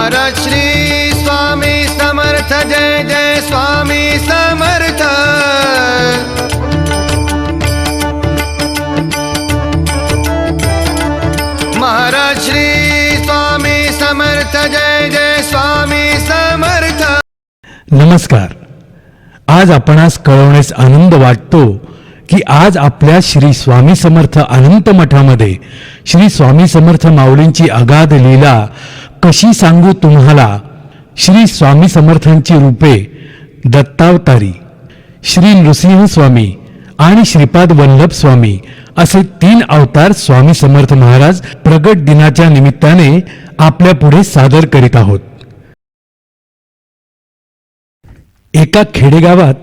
महाराज श्री स्वामी समर्थ जय जय स्वामी समर्थ. महाराज श्री स्वामी समर्थ जय जय स्वामी समर्थ. नमस्कार. आज आपणास कळवण्यास आनंद वाटतो की आज आपल्या श्री स्वामी समर्थ अनंत मठामध्ये श्री स्वामी समर्थ माऊलींची अगाध लीला कशी सांगू तुम्हाला? श्री स्वामी समर्थांची रूपे दत्तावतारी. श्री नृसिंह स्वामी आणि श्रीपाद वल्लभ स्वामी असे तीन अवतार स्वामी समर्थ महाराज प्रगट दिनाच्या निमित्ताने आपल्या पुढे सादर करीत आहोत. एका खेडेगावात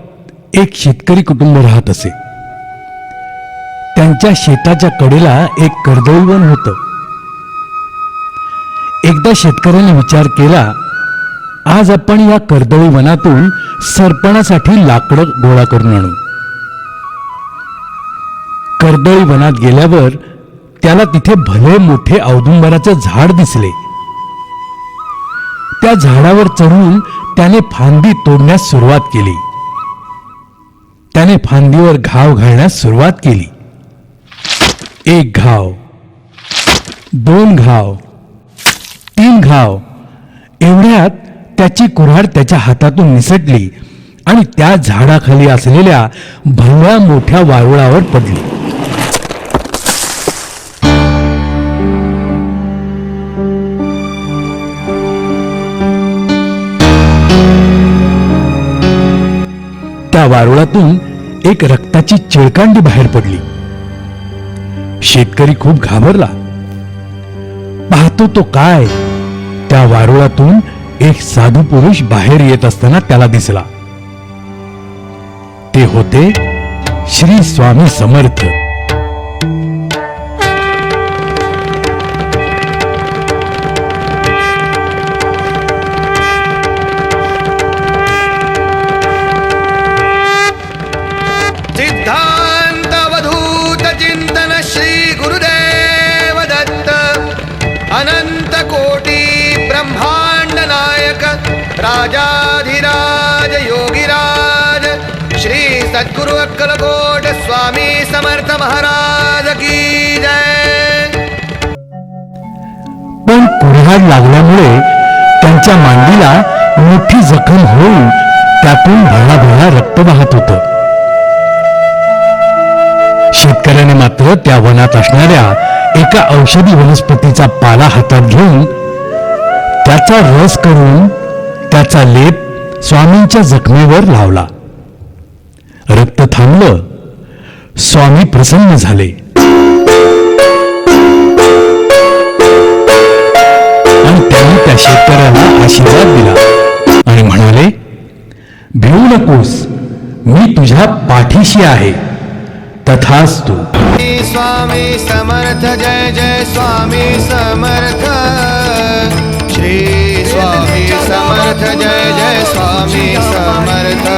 एक शेतकरी कुटुंब राहत असे. त्यांच्या शेताच्या कडेला एक कर्दळीवन होतं. एकदा शेतकऱ्याने विचार केला आज आपण या कर्दळी वनातून सरपणासाठी लाकडं गोळा करून आणू. कर्दळी वनात गेल्यावर त्याला तिथे भले मोठे औदुंबराचे झाड दिसले. त्या झाडावर चढून त्याने फांदी तोडण्यास सुरुवात केली. त्याने फांदीवर घाव घालण्यास सुरुवात केली. एक घाव दोन घाव तीन घाव. एवढ्यात त्याची कुऱ्हाड त्याच्या हातातून निसटली आणि त्या झाडाखाली असलेल्या भल्या मोठ्या वारुळावर पडली. त्या वारुळातून एक रक्ताची चिळकांडी बाहेर पडली. शेतकरी खूप घाबरला. पाहतो तो काय? त्या वारुळातून एक साधू पुरुष बाहेर येत असताना त्याला दिसला. ते होते श्री स्वामी समर्थ. असल्यामुळे त्यांच्या मांडीला मोठी जखम होऊन त्यातून भळाभळा रक्त वाहत होत. शेतकऱ्याने मात्र त्या वनात असणाऱ्या एका औषधी वनस्पतीचा पाला हातात घेऊन त्याचा रस करून त्याचा लेप स्वामींच्या जखमेवर लावला. रक्त थांबलं. स्वामी प्रसन्न झाले. त्यांनी त्या शेतकऱ्याला आशीर्वाद दिला आणि म्हणाले भिवू नकोस मी तुझ्या पाठीशी आहे. तथास्तु. तू स्वामी समर्थ जय जय स्वामी समर्थ. श्री स्वामी समर्थ जय जय स्वामी समर्थ.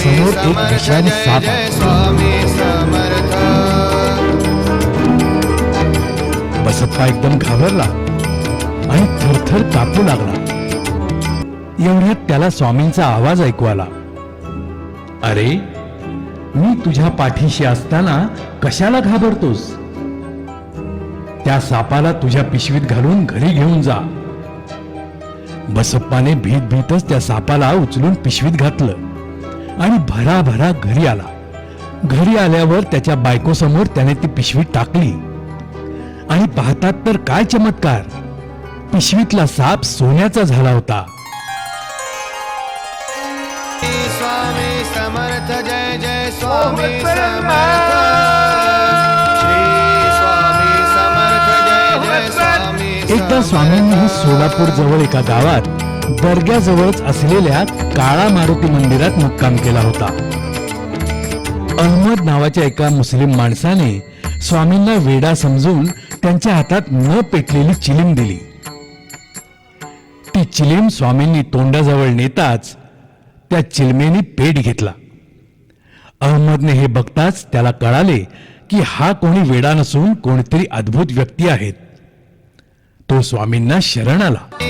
समोर एक विषारी साप समर्थ. बसप्पा एकदम घाबरला आणि थरथर कापू लागला. एवढ्यात त्याला स्वामींचा आवाज ऐकू आला. अरे मी तुझ्या पाठीशी असताना कशाला घाबरतोस? त्या सापाला तुझ्या पिशवीत घालून घरी घेऊन जा. बसप्पाने भीत भीतच त्या सापाला उचलून पिशवीत घातलं. आणि भराभरा घरी आला. घरी आल्यावर त्याच्या बायकोसमोर त्याने ती पिशवी टाकली. आणि पाहतात तर काय चमत्कार. पिशवीतला साप सोन्याचा झाला होता. स्वामी समर्थ जय जय स्वामी समर्थ. श्री स्वामी समर्थ जय जय स्वामी एकदा स्वामींनी सोलापूर जवळ एका गावात दर्ग्याजवळच असलेल्या काळा मारुती मंदिरात मुक्काम केला होता. अहमद नावाच्या एका मुस्लिम माणसाने स्वामींना वेडा समजून त्यांच्या हातात न पेटलेली चिलीम दिली. ती चिलीम स्वामींनी तोंडाजवळ नेताच त्या चिलमेनी पेट घेतला. अहमदने हे बघताच त्याला कळाले की हा कोणी वेडा नसून कोणीतरी अद्भुत व्यक्ती आहेत. तो स्वामींना शरण आला.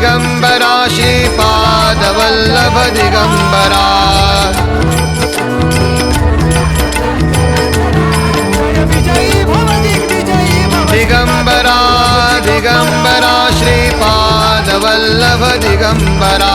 दिगम्बरा श्रीपादवल्लभ दिगम्बरा दिगम्बरा दिगम्बरा श्रीपादवल्लभ दिगम्बरा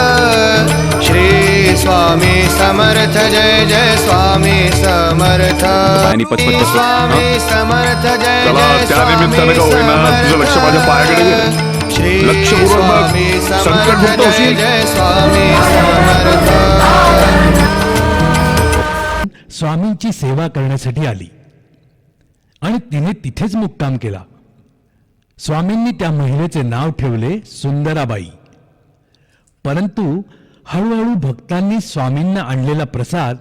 स्वामी समर्थ जय जय स्वामी समर्थ आणि पटपट पटपट. स्वामी समर्थ जय चला, जय त्या स्वामी निमित्तानं का होईना, तुझं लक्ष माझ्या पायाकडे गेलं. श्री लक्षपूर्वक बघ. स्वामी समर्थ संकटमुक्त जय होशील. जय स्वामी समर्थ स्वामींची सेवा करण्यासाठी आली आणि तिने तिथेच मुक्काम केला स्वामींनी त्या महिलेचे नाव ठेवले सुंदराबाई परंतु हळूहळू भक्तांनी स्वामींना आणलेला प्रसाद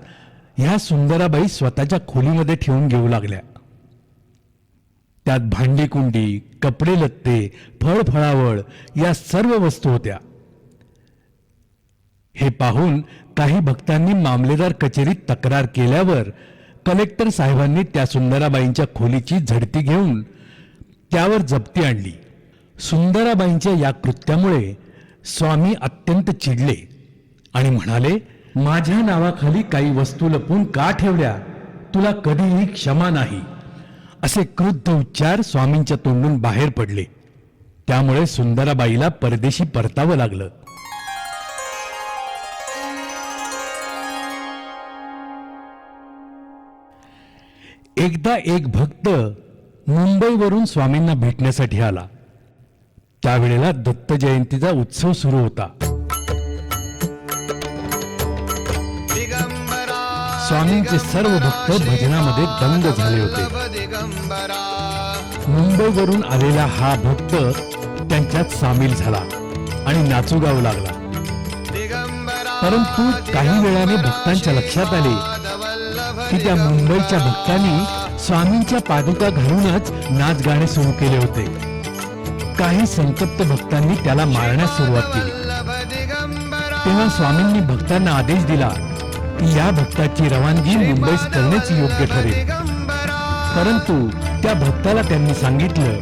ह्या सुंदराबाई स्वतःच्या खोलीमध्ये ठेवून घेऊ लागल्या. त्यात भांडी कुंडी कपडे लत्ते फळ फळावळ या सर्व वस्तू होत्या. हे पाहून काही भक्तांनी मामलेदार कचेरीत तक्रार केल्यावर कलेक्टर साहेबांनी त्या सुंदराबाईंच्या खोलीची झडती घेऊन त्यावर जप्ती आणली. सुंदराबाईंच्या या कृत्यामुळे स्वामी अत्यंत चिडले. आणि म्हणाले माझ्या नावाखाली काही वस्तू लपून का ठेवल्या? तुला कधीही क्षमा नाही. असे क्रुद्ध उच्चार स्वामींच्या तोंडून बाहेर पडले. त्यामुळे सुंदराबाईला परदेशी परतावं लागलं. एकदा एक भक्त मुंबईवरून स्वामींना भेटण्यासाठी आला. त्यावेळेला दत्त जयंतीचा उत्सव सुरू होता. स्वामींचे सर्व भक्त भजनामध्ये दंग झाले होते. मुंबईवरून आलेला हा भक्त त्यांच्यात सामील झाला आणि नाचू गाऊ लागला. परंतु काही वेळाने भक्तांच्या लक्षात आले की त्या मुंबईच्या भक्तांनी स्वामींच्या पादुका घालूनच नाच गाणे सुरू केले होते. काही संतप्त भक्तांनी त्याला मारण्यास सुरुवात केली. तेव्हा स्वामींनी भक्तांना आदेश दिला या भक्ताची रवानगी मुंबईस करणेच योग्य ठरेल. परंतु त्या भक्ताला त्यांनी सांगितलं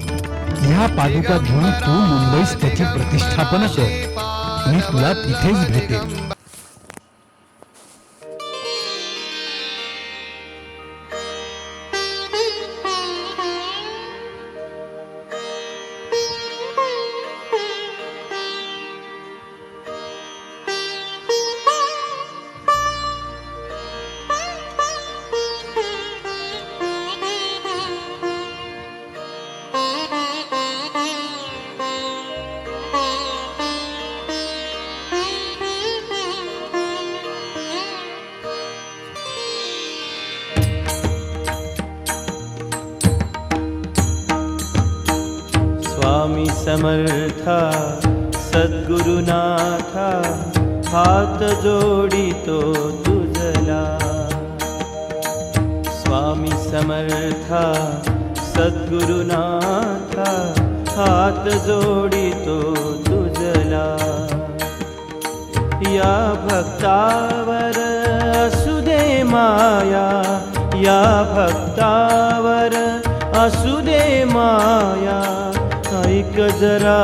ह्या पादुका घेऊन तू मुंबईस त्याची प्रतिष्ठापना कर. मी तुला तिथेच भेटेल समर्था सद्गुरुनाथा हात जोडितो तुझला. स्वामी समर्था सद्गुरुनाथा हात जोडितो तुझला. या भक्तावर असू दे माया या भक्तावर असू दे माया. ऐक जरा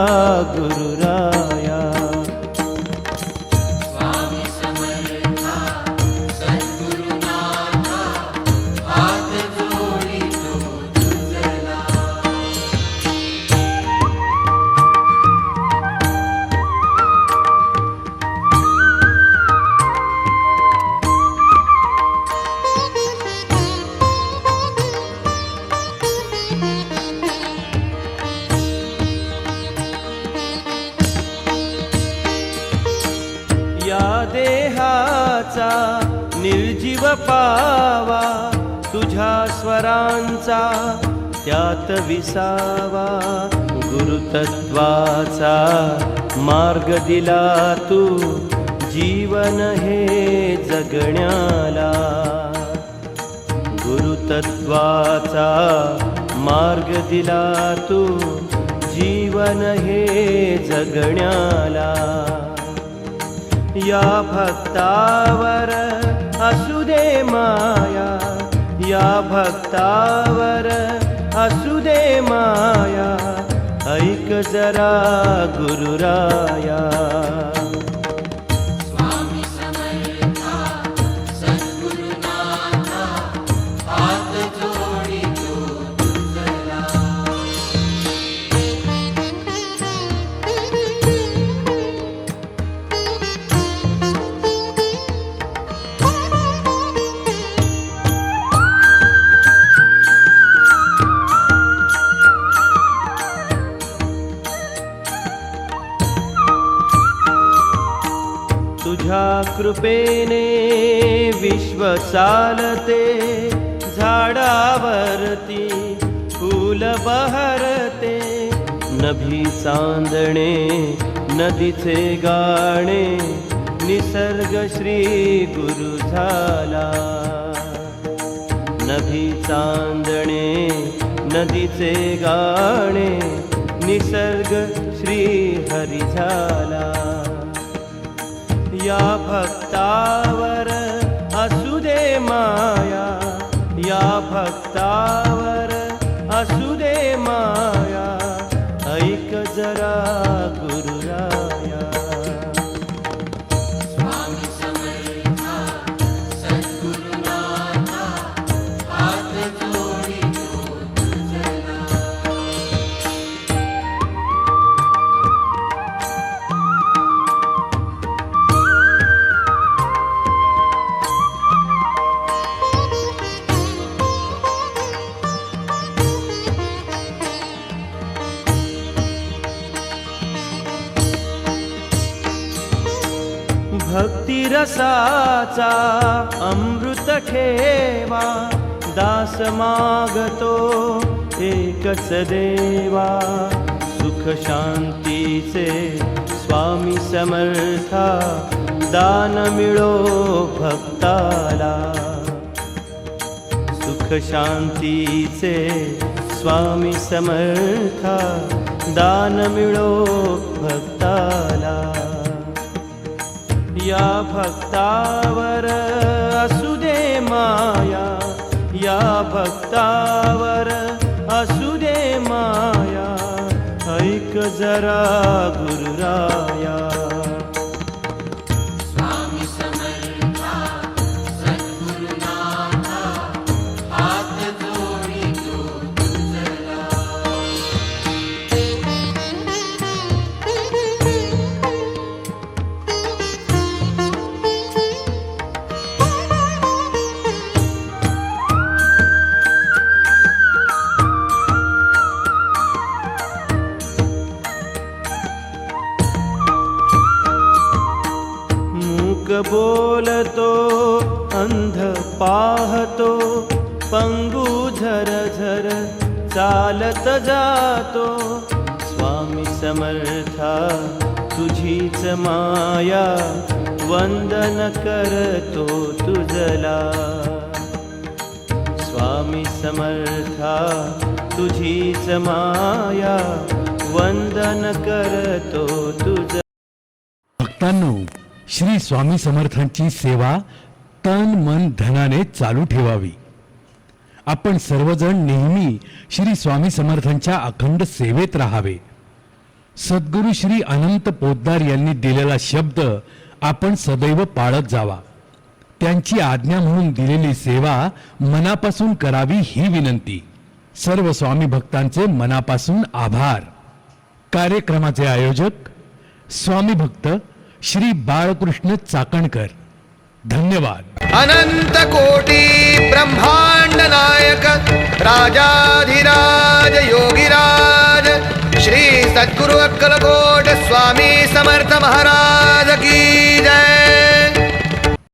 पावा तुझ्या स्वरांचा त्यात विसावा. गुरुतत्वाचा मार्ग दिला तू जीवन हे जगण्याला. गुरुतत्वाचा मार्ग दिला तू जीवन हे जगण्याला. या भक्तावर असू दे माया या भक्तावर असू दे माया ऐक जरा गुरुराया. चालते झाडावरती फूल बहरते. नभी चांदणे नदीचे गाणे निसर्ग श्री गुरु झाला. नभी चांदणे नदीचे गाणे निसर्ग श्री हरी झाला. या भक्तावर दे माया या भक्तावर असू दे माया. ऐक जरा भक्तिरसाचा अमृत ठेवा दास मागतो एकच देवा. सुख शांतीचे स्वामी समर्था दान मिळो भक्ताला. सुख शांतीचे स्वामी समर्था दान मिळो भक्ताला. या भक्तावर असू दे माया. या भक्तावर असू दे माया. ऐक जरा गुरुराया. चालत जातो. स्वामी समर्था तुझीच माया वंदन करतो तुझला. स्वामी समर्था तुझीच माया वंदन करतो तुझ भक्तांनो श्री स्वामी समर्थांची सेवा तन मन धनाने चालू ठेवावी. आपण सर्वजण नेहमी श्री स्वामी समर्थांच्या अखंड सेवेत राहावे. सद्गुरू श्री अनंत पोद्दार यांनी दिलेला शब्द आपण सदैव पाळत जावा. त्यांची आज्ञा म्हणून दिलेली सेवा मनापासून करावी ही विनंती. सर्व स्वामी भक्तांचे मनापासून आभार. कार्यक्रमाचे आयोजक स्वामी भक्त श्री बाळकृष्ण चाकणकर. धन्यवाद. अनंत कोटी ब्रह्मांड नायक राजाधिराज योगीराज श्री सद्गुरु अक्कलकोट स्वामी समर्थ महाराज की जय।